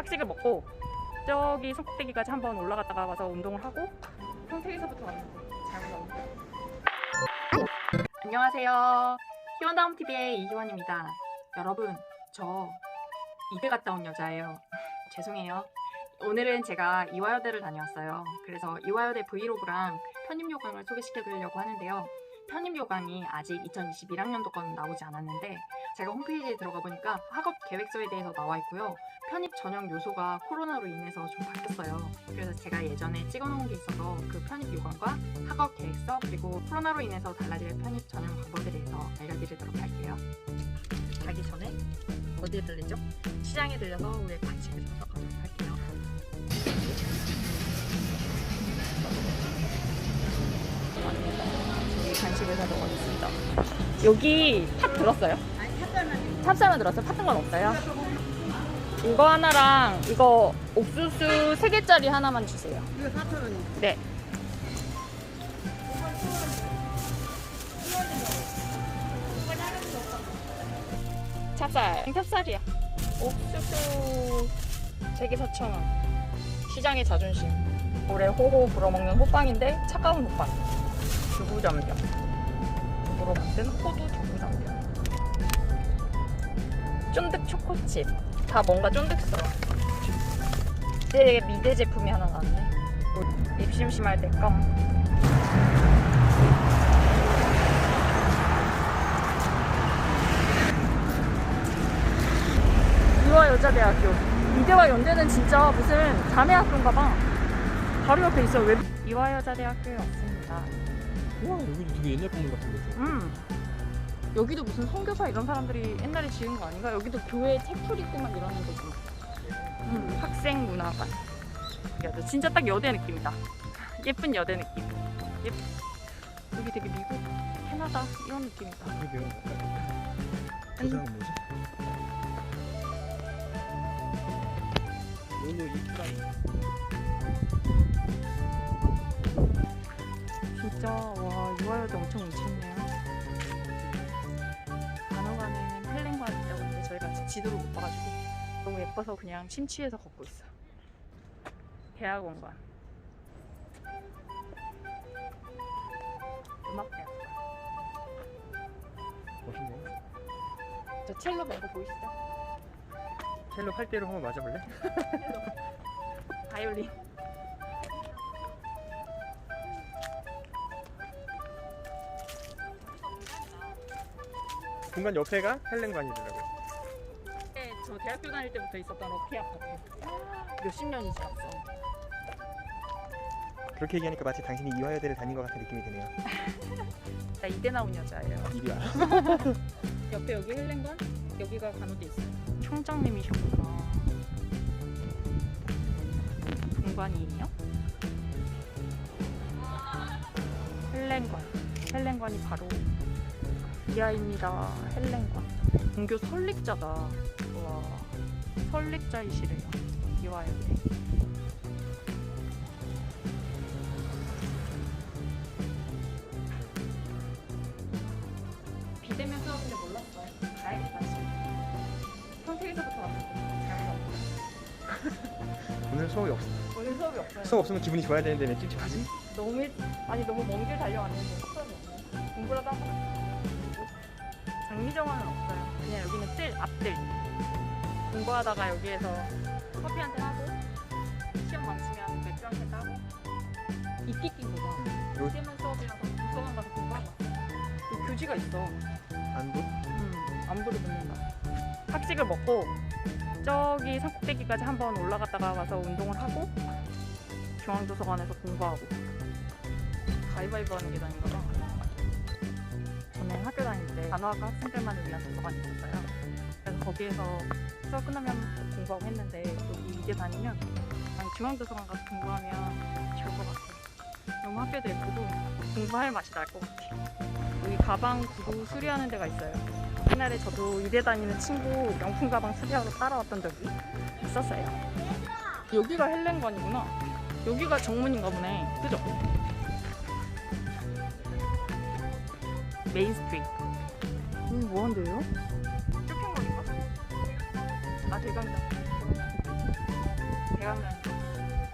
학식을 먹고 저기 손꼭대기까지 한번 올라갔다가 와서 운동을 하고 평택에서부터 왔는데 잘못 왔는데 안녕하세요. 희원다움TV의 이희원입니다. 여러분 저 이대 갔다 온 여자예요. 죄송해요. 오늘은 제가 이화여대를 다녀왔어요. 그래서 이화여대 브이로그랑 편입요강을 소개시켜 드리려고 하는데요. 편입요강이 아직 2021학년도 건 나오지 않았는데 제가 홈페이지에 들어가 보니까 학업 계획서에 대해서 나와 있고요. 편입 전형 요소가 코로나로 인해서 좀 바뀌었어요. 그래서 제가 예전에 찍어놓은 게 있어서 그 편입 요강과 학업 계획서 그리고 코로나로 인해서 달라질 편입 전형 방법에 대해서 알려드리도록 할게요. 가기 전에 어디에 들리죠? 시장에 들려서 우리 간식을 사서 가도록 할게요. 여기 간식을 사러 가겠습니다. 여기 팥 들었어요? 찹쌀만 들었어요? 팥은 건 없어요? 이거 하나랑 이거 옥수수 3개짜리 하나만 주세요. 이거 4,000원이요. 네. 찹쌀. 찹쌀이야. 옥수수 3개 4,000원. 시장의 자존심. 올해 호호 불어먹는 호빵인데 차가운 호빵. 두부전병. 두부로 만든 호두. 쫀득 초코칩. 다 뭔가 쫀득스러워. 미대, 미대 제품이 하나 나왔네. 입 심심할 때 껌. 이화 여자대학교. 미대와 연대는 진짜 무슨 자매 학교인가 봐. 바로 옆에 있어. 왜? 이화 여자대학교에 왔습니다. 우와 여기 되게 옛날 건물 같은 거죠? 음. 여기도 무슨 선교사 이런 사람들이 옛날에 지은 거 아닌가? 여기도 교회 책풀 있고 막 이러는 거지. 음, 학생 문화관. 여자 진짜 딱 여대 느낌이다. 예쁜 여대 느낌. 예. 여기 되게 미국, 캐나다 이런 느낌이다. 저 아니. 사람 뭐지? 로로 이프라임 진짜 와 유아여대 엄청 운치네 지도를 못 봐가지고 너무 예뻐서 그냥 심취해서 걷고 있어. 대학원관. 음악대학관. 멋있네 저 첼로 멤버 보이시죠? 첼로 팔대로 한번 맞아볼래? 바이올린. 중간 옆에가 헬렌관이더라고요 네, 저 대학교 다닐 때부터 있었던 어피 아파트. 몇십 년이 지났어. 그렇게 얘기하니까 마치 당신이 이화여대를 다닌 것 같은 느낌이 드네요 나 이대 나온 여자예요. 이리와 옆에 여기 헬렌관, 여기가 간호대 있어요. 총장님이셨구나. 공관이에요? 헬렌관. 헬렌관이 바로 이하입니다. 헬렌관. 종교 설립자다. 와, 설립자이 시래요. 이화여대. 비대면 수업인데 몰랐어요. 가야겠다. 지금. 평택에서부터 왔는데 잘못 왔어. 오늘 수업이 없어 오늘 수업이 없어요. 수업 없으면 기분이 좋아야 되는데 왜 찝찝하지? 너무 일- 아니 너무 먼 길 달려왔는데 수업이 없네. 공부라도 하고 갔어. 장미정원은 없어요. 그냥 여기는 뜰 앞뜰. 공부하다가 여기에서 커피 한 잔 하고 시험 망치면 맥주 한 잔 따고 이끼끼 보자. 요- 비대면 수업이라서 도서관 가서 공부하고 왔어. 여기 교지가 있어. 안부? 음, 안부를 묻는다. 학식을 먹고 저기 산꼭대기까지 한번 올라갔다가 와서 운동을 하고 중앙도서관에서 공부하고 가위바위보 하는 계단인가 봐. 저는 학교 다닐 때 간호학과 학생들만을 위한 도서관이 있었어요. 거기에서 수업 끝나면 공부하고 했는데 여기 이제 다니면 그냥 중앙도서관 가서 공부하면 좋을 것 같아요. 너무 학교도 예쁘고 공부할 맛이 날 것 같아요. 여기 가방 구두 수리하는 데가 있어요. 옛날에 저도 이대 다니는 친구 명품 가방 수리하러 따라왔던 적이 있었어요. 여기가 헬렌관이구나. 여기가 정문인가 보네. 그죠? 메인 스트리트. 음, 뭐 한대요? 아, 대강당. 대강당.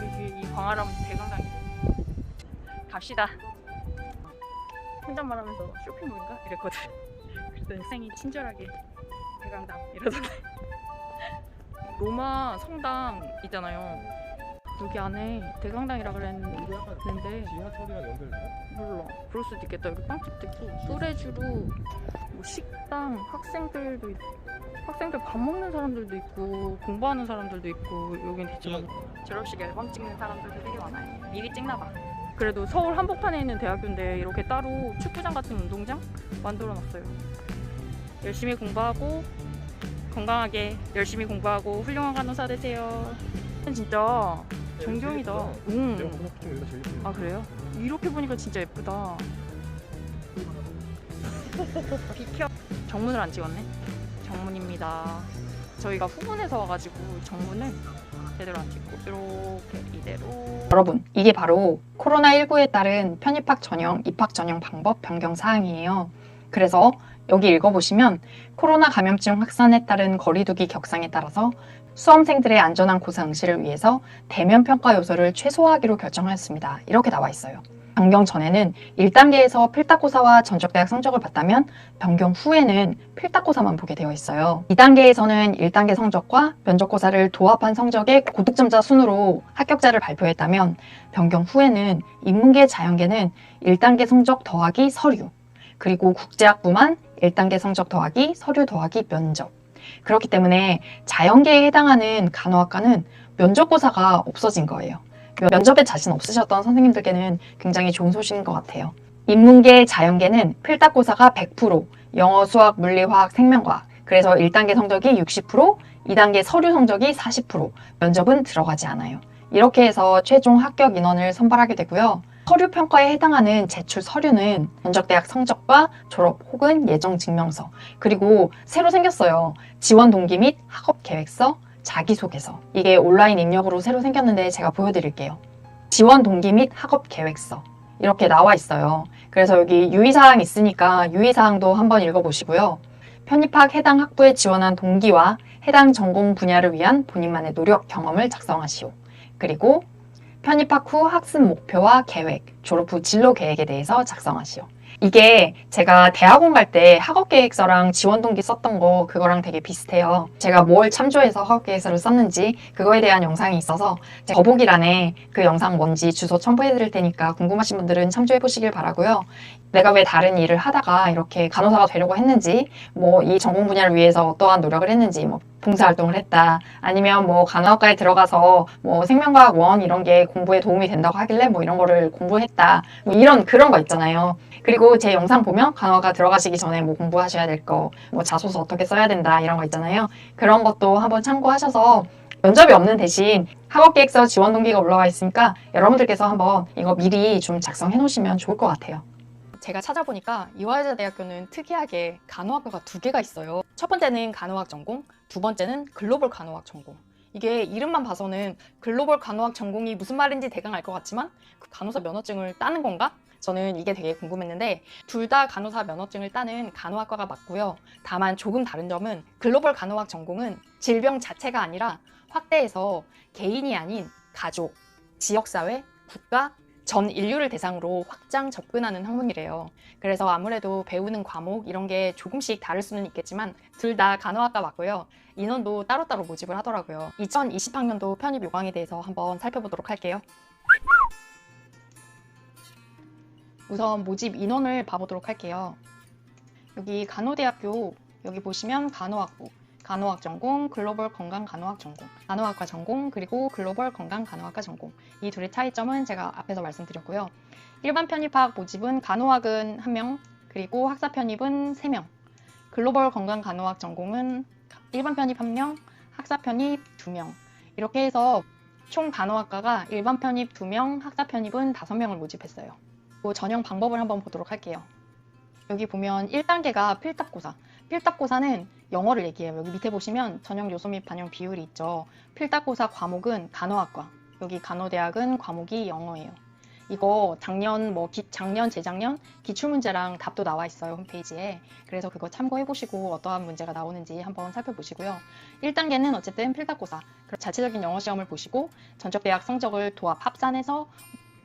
여기 이 광활함 대강당이래. 갑시다. 혼잣말 하면서 쇼핑몰인가? 이랬거든. 그랬더니 생이 친절하게 대강당 이러던데. 로마 성당 있잖아요. 여기 안에 대강당이라 그랬는데 지하철이랑 연결돼? 몰라. 그럴 수도 있겠다. 여기 빵집도 있고 뚜레쥬로 뭐 식당 학생들도 있고 학생들 밥 먹는 사람들도 있고 공부하는 사람들도 있고 여긴 대충 졸업식 앨범 찍는 사람들도 되게 많아요. 미리 찍나 봐. 그래도 서울 한복판에 있는 대학교인데 이렇게 따로 축구장 같은 운동장 만들어 놨어요. 열심히 공부하고 건강하게 열심히 공부하고 훌륭한 간호사 되세요. 진짜 존경이다. 응. 예뻐요. 아 그래요? 이렇게 보니까 진짜 예쁘다. 비켜. 정문을 안 찍었네. 정문입니다. 저희가 후문에서 와가지고 정문을 제대로 안 찍고 이렇게 이대로. 여러분, 이게 바로 코로나19에 따른 편입학 전형, 입학 전형 방법 변경 사항이에요. 그래서 여기 읽어보시면 코로나 감염증 확산에 따른 거리두기 격상에 따라서 수험생들의 안전한 고사 응시를 위해서 대면 평가 요소를 최소화하기로 결정하였습니다. 이렇게 나와 있어요. 변경 전에는 1단계에서 필탁고사와 전적대학 성적을 봤다면 변경 후에는 필탁고사만 보게 되어 있어요. 2단계에서는 1단계 성적과 면접고사를 도합한 성적의 고득점자 순으로 합격자를 발표했다면 변경 후에는 인문계 자연계는 1단계 성적 더하기 서류 그리고 국제학부만 1단계 성적 더하기 서류 더하기 면접 그렇기 때문에 자연계에 해당하는 간호학과는 면접고사가 없어진 거예요. 면접에 자신 없으셨던 선생님들께는 굉장히 좋은 소식인 것 같아요. 인문계, 자연계는 필탁고사가 100%, 영어, 수학, 물리, 화학, 생명과학. 그래서 1단계 성적이 60%, 2단계 서류 성적이 40%, 면접은 들어가지 않아요. 이렇게 해서 최종 합격 인원을 선발하게 되고요. 서류 평가에 해당하는 제출 서류는 전적대학 성적과 졸업 혹은 예정 증명서, 그리고 새로 생겼어요. 지원 동기 및 학업 계획서, 자기소개서. 이게 온라인 입력으로 새로 생겼는데 제가 보여드릴게요. 지원 동기 및 학업 계획서. 이렇게 나와 있어요. 그래서 여기 유의사항 있으니까 유의사항도 한번 읽어보시고요. 편입학 해당 학부에 지원한 동기와 해당 전공 분야를 위한 본인만의 노력 경험을 작성하시오. 그리고 편입학 후 학습 목표와 계획, 졸업 후 진로 계획에 대해서 작성하시오. 이게 제가 대학원 갈 때 학업 계획서랑 지원 동기 썼던 거 그거랑 되게 비슷해요. 제가 뭘 참조해서 학업 계획서를 썼는지 그거에 대한 영상이 있어서 제 더보기란에 그 영상 뭔지 주소 첨부해 드릴 테니까 궁금하신 분들은 참조해 보시길 바라고요. 내가 왜 다른 일을 하다가 이렇게 간호사가 되려고 했는지, 뭐 이 전공 분야를 위해서 어떠한 노력을 했는지, 뭐 봉사활동을 했다, 아니면 뭐 간호학과에 들어가서 뭐 생명과학 원 이런 게 공부에 도움이 된다고 하길래 뭐 이런 거를 공부했다, 뭐 이런 그런 거 있잖아요. 그리고 제 영상 보면 간호가 들어가시기 전에 뭐 공부하셔야 될 거, 뭐 자소서 어떻게 써야 된다 이런 거 있잖아요. 그런 것도 한번 참고하셔서 면접이 없는 대신 학업 계획서 지원 동기가 올라와 있으니까 여러분들께서 한번 이거 미리 좀 작성해 놓으시면 좋을 것 같아요. 제가 찾아보니까 이화여자 대학교는 특이하게 간호학과가 두 개가 있어요. 첫 번째는 간호학 전공, 두 번째는 글로벌 간호학 전공. 이게 이름만 봐서는 글로벌 간호학 전공이 무슨 말인지 대강 알 것 같지만 그 간호사 면허증을 따는 건가? 저는 이게 되게 궁금했는데 둘 다 간호사 면허증을 따는 간호학과가 맞고요. 다만 조금 다른 점은 글로벌 간호학 전공은 질병 자체가 아니라 확대해서 개인이 아닌 가족, 지역사회, 국가, 전 인류를 대상으로 확장 접근하는 학문이래요. 그래서 아무래도 배우는 과목 이런 게 조금씩 다를 수는 있겠지만 둘 다 간호학과 맞고요. 인원도 따로따로 모집을 하더라고요. 2020학년도 편입 요강에 대해서 한번 살펴보도록 할게요. 우선 모집 인원을 봐보도록 할게요. 여기 간호대학교 여기 보시면 간호학부 간호학 전공, 글로벌 건강 간호학 전공, 간호학과 전공, 그리고 글로벌 건강 간호학과 전공. 이 둘의 차이점은 제가 앞에서 말씀드렸고요. 일반 편입학 모집은 간호학은 1명, 그리고 학사 편입은 3명. 글로벌 건강 간호학 전공은 일반 편입 1명, 학사 편입 2명. 이렇게 해서 총 간호학과가 일반 편입 2명, 학사 편입은 5명을 모집했어요. 그 전형 방법을 한번 보도록 할게요. 여기 보면 1단계가 필답고사. 필답고사는 영어를 얘기해요. 여기 밑에 보시면 전형 요소 및 반영 비율이 있죠. 필답고사 과목은 간호학과. 여기 간호대학은 과목이 영어예요. 이거 작년 뭐 기- 작년 재작년 기출 문제랑 답도 나와 있어요 홈페이지에. 그래서 그거 참고해 보시고 어떠한 문제가 나오는지 한번 살펴보시고요. 1단계는 어쨌든 필답고사, 자체적인 영어 시험을 보시고 전적 대학 성적을 도합 합산해서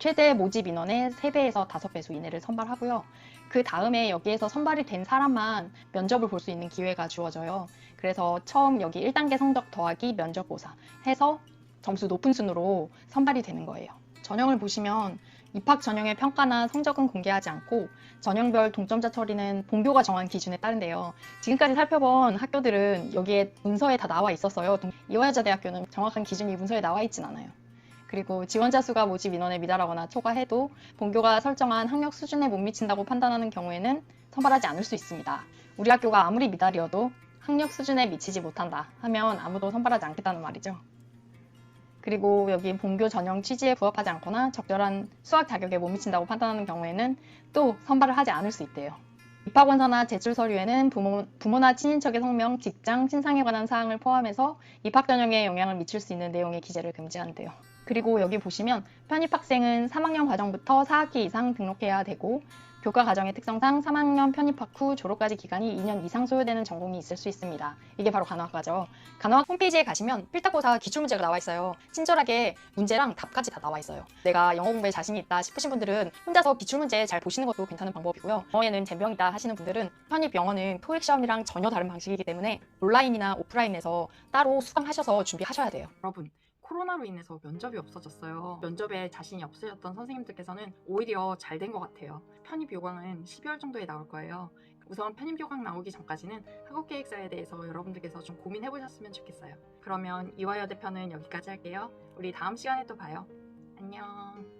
최대 모집 인원의 3배에서 5배수 이내를 선발하고요. 그 다음에 여기에서 선발이 된 사람만 면접을 볼 수 있는 기회가 주어져요. 그래서 처음 여기 1단계 성적 더하기 면접 고사 해서 점수 높은 순으로 선발이 되는 거예요. 전형을 보시면 입학 전형의 평가나 성적은 공개하지 않고 전형별 동점자 처리는 본교가 정한 기준에 따른데요. 지금까지 살펴본 학교들은 여기에 문서에 다 나와 있었어요. 이화여자대학교는 정확한 기준이 문서에 나와 있진 않아요. 그리고 지원자 수가 모집 인원에 미달하거나 초과해도 본교가 설정한 학력 수준에 못 미친다고 판단하는 경우에는 선발하지 않을 수 있습니다. 우리 학교가 아무리 미달이어도 학력 수준에 미치지 못한다 하면 아무도 선발하지 않겠다는 말이죠. 그리고 여기 본교 전형 취지에 부합하지 않거나 적절한 수학 자격에 못 미친다고 판단하는 경우에는 또 선발을 하지 않을 수 있대요. 입학원서나 제출 서류에는 부모, 부모나 친인척의 성명, 직장, 신상에 관한 사항을 포함해서 입학 전형에 영향을 미칠 수 있는 내용의 기재를 금지한대요. 그리고 여기 보시면 편입 학생은 3학년 과정부터 4학기 이상 등록해야 되고 교과 과정의 특성상 3학년 편입학 후 졸업까지 기간이 2년 이상 소요되는 전공이 있을 수 있습니다. 이게 바로 간호학과죠. 간호학 홈페이지에 가시면 필탁고사 기출문제가 나와 있어요. 친절하게 문제랑 답까지 다 나와 있어요. 내가 영어 공부에 자신이 있다 싶으신 분들은 혼자서 기출문제 잘 보시는 것도 괜찮은 방법이고요. 영어에는 젬병이다 하시는 분들은 편입 영어는 토익 시험이랑 전혀 다른 방식이기 때문에 온라인이나 오프라인에서 따로 수강하셔서 준비하셔야 돼요. 여러분 코로나로 인해서 면접이 없어졌어요. 면접에 자신이 없으셨던 선생님들께서는 오히려 잘 된 것 같아요. 편입 요강은 12월 정도에 나올 거예요. 우선 편입 요강 나오기 전까지는 학업 계획서에 대해서 여러분들께서 좀 고민해 보셨으면 좋겠어요. 그러면 이화여대 편은 여기까지 할게요. 우리 다음 시간에 또 봐요. 안녕.